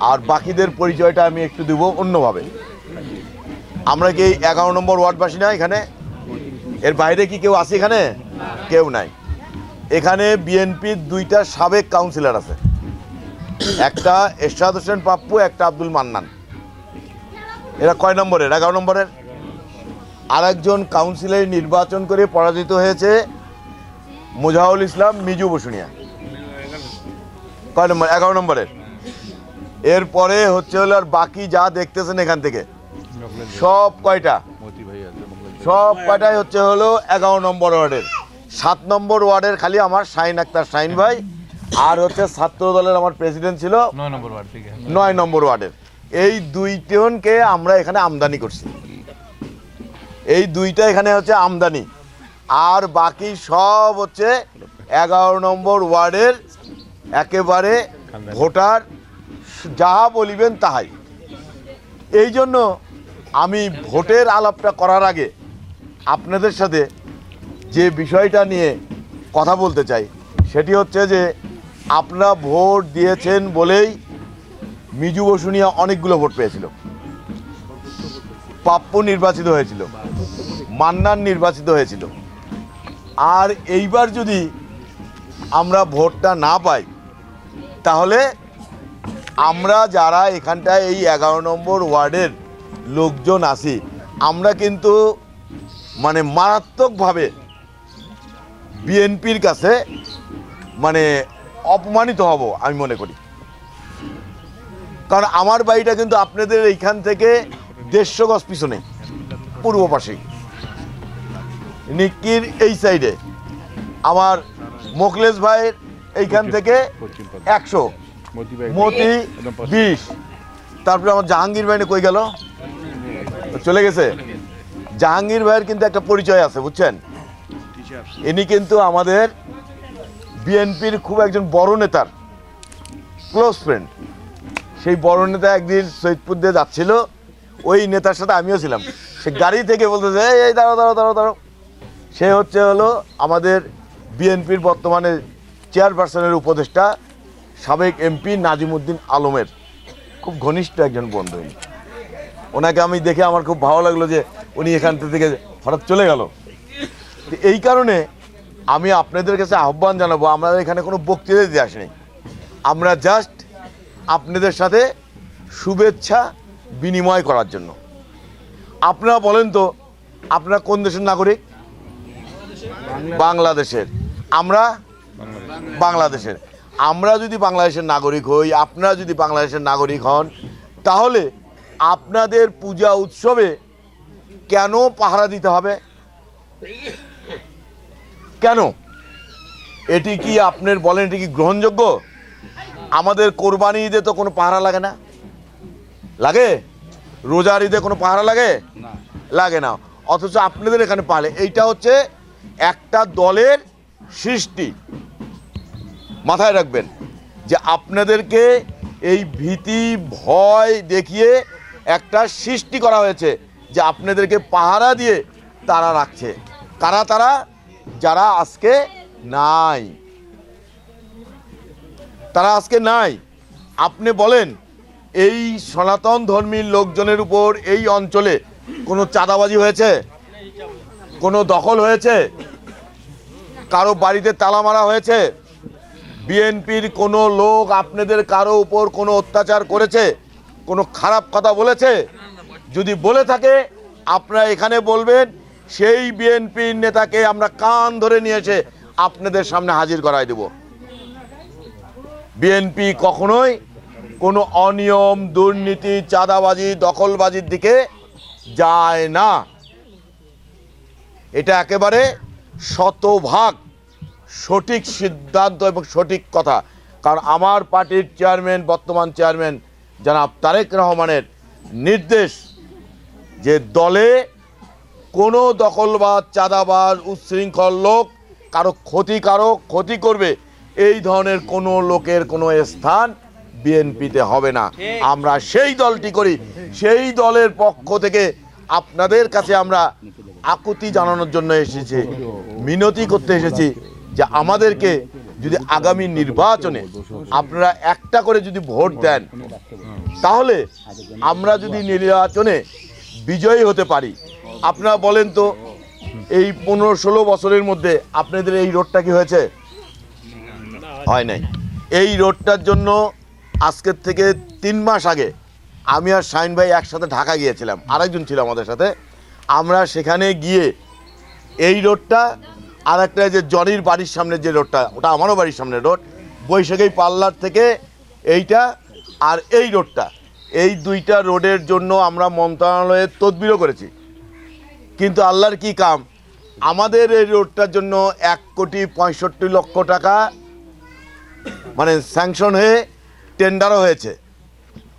আর বাকিদের পরিচয়টা আমি একটু দেবো অন্যভাবে। আমরা কি এগারো নম্বর ওয়ার্ডবাসী না এখানে? এর বাইরে কি কেউ আছে এখানে? কেউ নাই। এখানে বিএনপির দুইটা সাবেক কাউন্সিলর আছে। একটা এরশাদ হোসেন পাপ্পু, একটা আব্দুল মান্নান। এরা কয় নম্বরের? এগারো নম্বরের? আরেকজন কাউন্সিলর নির্বাচন করে পরাজিত হয়েছে মুজাহুল ইসলাম মিজু বসুনিয়া। কয় নম্বর? এগারো নম্বরের। এরপরে হচ্ছে হলো আর বাকি যা দেখতেছেন এখান থেকে। সব কয়টা? সব কয়টাই হচ্ছে হলো এগারো নম্বর ওয়ার্ডের। সাত নম্বর ওয়ার্ডের খালি আমার শাইন আক্তার শাইন ভাই আর হচ্ছে ছাত্র দলের আমার প্রেসিডেন্ট ছিল নয় নম্বর ওয়ার্ডের। এই দুইজনকে আমরা এখানে আমদানি করছি। এই দুইটা এখানে হচ্ছে আমদানি। আর বাকি সব হচ্ছে এগারো নম্বর ওয়ার্ডের একেবারে ভোটার যাহা বলিবেন তাহাই। এই জন্য আমি ভোটের আলাপটা করার আগে আপনাদের সাথে যে বিষয়টা নিয়ে কথা বলতে চাই, সেটি হচ্ছে যে আপনারা ভোট দিয়েছেন বলেই মিজু বসুনিয়া অনেকগুলো ভোট পেয়েছিল। পাপ্পু নির্বাচিত হয়েছিল, মান্নান নির্বাচিত হয়েছিল। আর এইবার যদি আমরা ভোটটা না পাই, তাহলে আমরা যারা এখানটায় এই এগারো নম্বর ওয়ার্ডের লোকজন আছি, আমরা কিন্তু মানে মারাত্মকভাবে বিএনপির কাছে মানে অপমানিত হব, আমি মনে করি। কারণ আমার বাড়িটা কিন্তু আপনাদের এইখান থেকে দেড়শো গজ পিছনে, পূর্ব পাশে। নিক্কির এই সাইডে আমার মোখলেস ভাইয়ের এইখান থেকে একশো। মতি বিশ। তারপরে আমার জাহাঙ্গীর ভাই কই গেল? চলে গেছে? জাহাঙ্গীর ভাইয়ের কিন্তু একটা পরিচয় আছে বুঝছেন? ইনি কিন্তু আমাদের বিএনপির খুব একজন বড় নেতার ক্লোজ ফ্রেন্ড সেই বড় নেতা একদিন সৈয়দপুর দিয়ে যাচ্ছিল ওই নেতার সাথে আমিও ছিলাম। সে গাড়ি থেকে বলতেছে "এই, এই দাঁড়াও দাঁড়াও দাঁড়াও দাঁড়াও। সে হচ্ছে হলো আমাদের বিএনপির বর্তমানে চেয়ারপারসনের উপদেষ্টা। সাবেক এমপি নাজিমুদ্দিন আলমের খুব ঘনিষ্ঠ একজন বন্ধু। ওনাকে আমি দেখে আমার খুব ভালো লাগল যে উনি এখান থেকে হঠাৎ চলে গেল। তো এই কারণে আমি আপনাদের কাছে আহ্বান জানাব আমরা এখানে কোনো বক্তৃতা দিতে আসিনি। আমরা জাস্ট আপনাদের সাথে শুভেচ্ছা বিনিময় করার জন্য। আপনারা বলেন তো আপনারা কোন দেশের নাগরিক? বাংলাদেশের। আমরা বাংলাদেশের। আমরা যদি বাংলাদেশের নাগরিক হই আপনারা যদি বাংলাদেশের নাগরিক হন তাহলে আপনাদের পূজা উৎসবে কেন পাহারা দিতে হবে? কেন? এটি কি আপনার বলেন এটি কি গ্রহণযোগ্য? আমাদের কোরবানি ঈদে তো কোনো পাহারা লাগে না? লাগে? রোজার ঈদে কোনো পাহারা লাগে? লাগে না। অথচ আপনাদের এখানে পালে এইটা হচ্ছে একটা দলের সৃষ্টি। মাথায় রাখবেন যে আপনাদেরকে এই ভীতি, ভয় দেখিয়ে একটা সৃষ্টি করা হয়েছে যে আপনাদেরকে পাহারা দিয়ে তারা রাখছে। কারা তারা? যারা আজকে নাই। তারা আজকে নাই। আপনি বলেন, এই সনাতন ধর্মীর লোকজনের উপর এই অঞ্চলে কোনো চাঁদাবাজি হয়েছে? কোনো দখল হয়েছে? কারও বাড়িতে তালা মারা হয়েছে? বিএনপির কোনো লোক আপনাদের কারও উপর কোনো অত্যাচার করেছে? কোনো খারাপ কথা বলেছে? যদি বলে থাকে, আপনারা এখানে বলবেন, সেই বিএনপির নেতাকে আমরা কান ধরে নিয়ে এসে আপনাদের সামনে হাজির করাই দেব। বিএনপি কখনোই কোনো অনিয়ম, দুর্নীতি, চাঁদাবাজি, দখলবাজির দিকে যায় না। এটা একেবারে শতভাগ সঠিক সিদ্ধান্ত এবং সঠিক কথা। কারণ আমার পার্টির চেয়ারম্যান বর্তমান চেয়ারম্যান জনাব তারেক রহমানের নির্দেশ যে দলে কোনো দখলবাদ চাঁদাবাজ উচ্ছৃঙ্খল লোক কারও ক্ষতিকারক ক্ষতি করবে এই ধরনের কোনো লোকের কোনো স্থান বিএনপিতে হবে না। আমরা সেই দলটি করি। সেই দলের পক্ষ থেকে আপনাদের কাছে আমরা আকুতি জানানোর জন্য এসেছি মিনতি করতে এসেছি। যে আমাদেরকে যদি আগামী নির্বাচনে আপনারা একটা করে যদি ভোট দেন, তাহলে আমরা যদি নির্বাচনে বিজয়ী হতে পারি। আপনারা বলেন তো, এই পনেরো ষোলো বছরের মধ্যে আপনাদের এই রোডটা কি হয়েছে? হয় নাই। এই রোডটার জন্য আজকের থেকে তিন মাস আগে আমি আর শাইন ভাই একসাথে ঢাকা গিয়েছিলাম। আরেকজন ছিল আমাদের সাথে। আমরা সেখানে গিয়ে এই রোডটা আর একটা যে জনির বাড়ির সামনে যে রোডটা, ওটা আমারও বাড়ির সামনে রোড বৈশাখী পার্লার থেকে এইটা আর এই রোডটা। এই দুইটা রোডের জন্য আমরা মন্ত্রণালয়ের তদবিরও করেছি। কিন্তু আল্লাহর কি কাম? আমাদের এই রোডটার জন্য এক কোটি পঁয়ষট্টি লক্ষ টাকা মানে স্যাংশন হয়ে টেন্ডারও হয়েছে।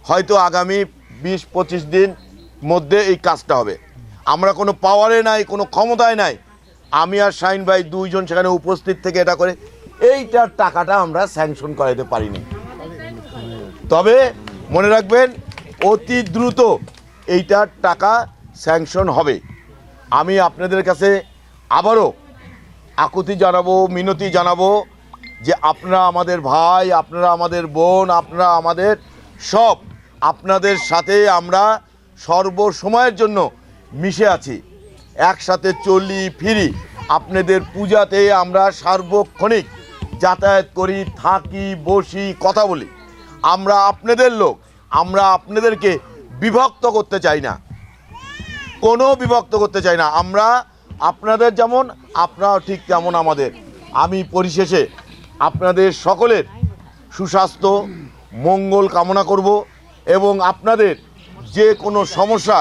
হয়তো আগামী বিশ পঁচিশ দিন মধ্যে এই কাজটা হবে। আমরা কোনো পাওয়ারে নাই, কোনো ক্ষমতায় নাই। আমি আর শাইন ভাই দুইজন সেখানে উপস্থিত থেকে এটা করে, এইটার টাকাটা আমরা স্যাংশন করাইতে পারিনি। তবে মনে রাখবেন, অতি দ্রুত এইটার টাকা স্যাংশন হবে। আমি আপনাদের কাছে আবারও আকুতি জানাব, মিনতি জানাব যে আপনারা আমাদের ভাই, আপনারা আমাদের বোন, আপনারা আমাদের সব আপনাদের সাথে আমরা সর্বসময়ের জন্য মিশে আছি। একসাথে চলি ফিরি। আপনাদের পূজাতে আমরা সার্বক্ষণিক যাতায়াত করি, থাকি, বসি, কথা বলি। আমরা আপনাদের লোক, আমরা আপনাদেরকে বিভক্ত করতে চাই না। কোনো বিভক্ত করতে চাই না। আমরা আপনাদের যেমন, আপনারাও ঠিক তেমন আমাদের। আমি পরিশেষে আপনাদের সকলের সুস্বাস্থ্য, মঙ্গল কামনা করব এবং আপনাদের যে কোনো সমস্যা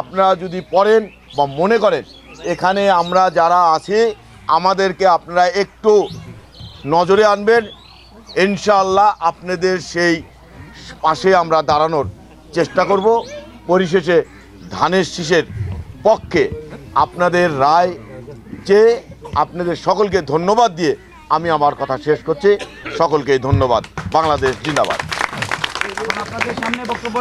আপনারা যদি পড়েন বা মনে করেন, এখানে আমরা যারা আছি, আমাদেরকে আপনারা একটু নজরে আনবেন। ইনশাআল্লাহ আপনাদের সেই পাশে আমরা দাঁড়ানোর চেষ্টা করব। পরিশেষে ধানের শীষের পক্ষে আপনাদের রায় চেয়ে আপনাদের সকলকে ধন্যবাদ দিয়ে আমি আমার কথা শেষ করছি। সকলকে ধন্যবাদ। বাংলাদেশ জিন্দাবাদ। আপনাদের সামনে বক্তব্য